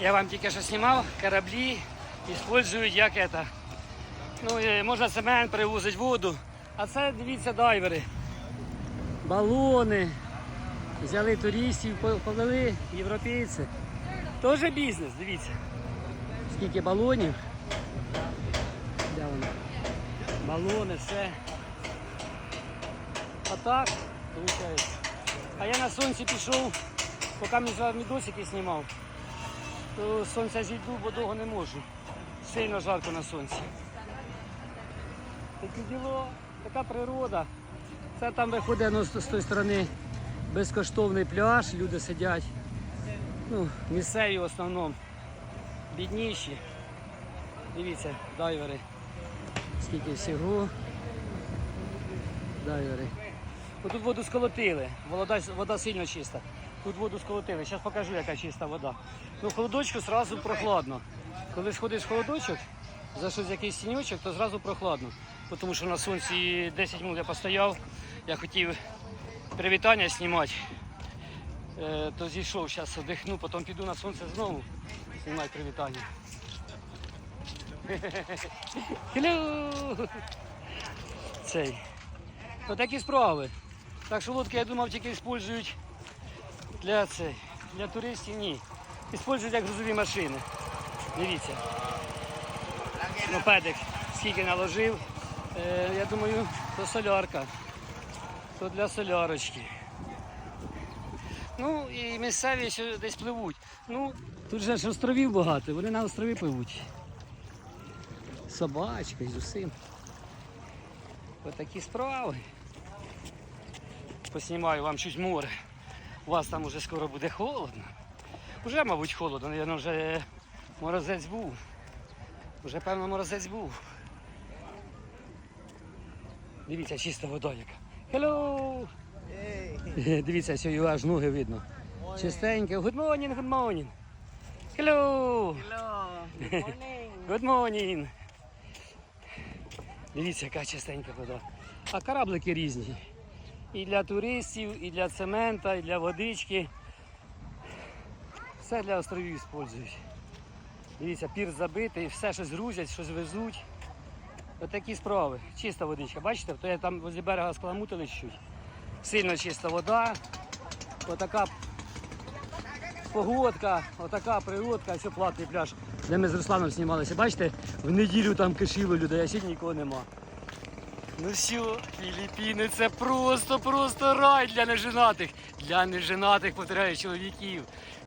Я вам тільки що знімав, кораблі використовують як это. Ну, можна цемент привозити воду. А це дивіться дайвери. Балони. Взяли туристів, по- повели європейці. Теж бізнес, дивіться. Скільки балонів. Де вони? Балони, все. А так, виходить. А я на сонці пішов, поки мені відосики знімав, то сонця зійду, бо довго не можу. Сильно жарко на сонці. Таке діло, така природа. Це там виходить ну, з тої сторони безкоштовний пляж, люди сидять. Ну, місцеві в основному. Бідніші. Дивіться, дайвери. Скільки всього. Дайвери. Тут воду сколотили. Вода, вода сильно чиста. Тут воду сколотили. Зараз покажу, яка чиста вода. Ну, в холодочку одразу прохладно. Коли сходиш холодочок, за щось якийсь тіньочок, то зразу прохладно. Тому що на сонці 10 минут я постояв, я хотів привітання знімати. Е, то зійшов, зараз одихну, потім піду на сонце знову знімати привітання. Цей. Отакі справи. Так що лодки, я думав, тільки використовують для, цей, для туристів, ні. Використовують як грузові машини. Дивіться. Мопедик скільки наложив. Е, я думаю, то солярка. То для солярочки. Ну і місцеві ще десь пливуть. Ну, тут же ж островів багато, вони на острові пливуть. Собачка з усім. Отакі справи. Поснімаю вам щось море. У вас там уже скоро буде холодно. Уже, мабуть, холодно, Наверно, вже морозець був. Уже, певно, морозець був. Дивіться, чиста вода яка. Hello! Дивіться, сьогодні аж ноги видно. Чистеньке. Good morning, good morning. Hello! Hello. Good morning. Good morning. Дивіться, яка чистенька вода. А кораблики різні. І для туристів, і для цемента, і для водички. Все для островів використовують. Дивіться, пір забитий, все щось грузять, щось везуть. Отакі справи. Чиста водичка. Бачите, то я там возле берега скаламутили чуть. Сильно чиста вода. Отака погодка, отака природка, ось платний пляж, де ми з Русланом знімалися. Бачите, в неділю там кишіло людей, а сьогодні нікого нема. Ну все, Філіппіни, це просто, просто рай для неженатих. Для неженатих, повторяю, чоловіків.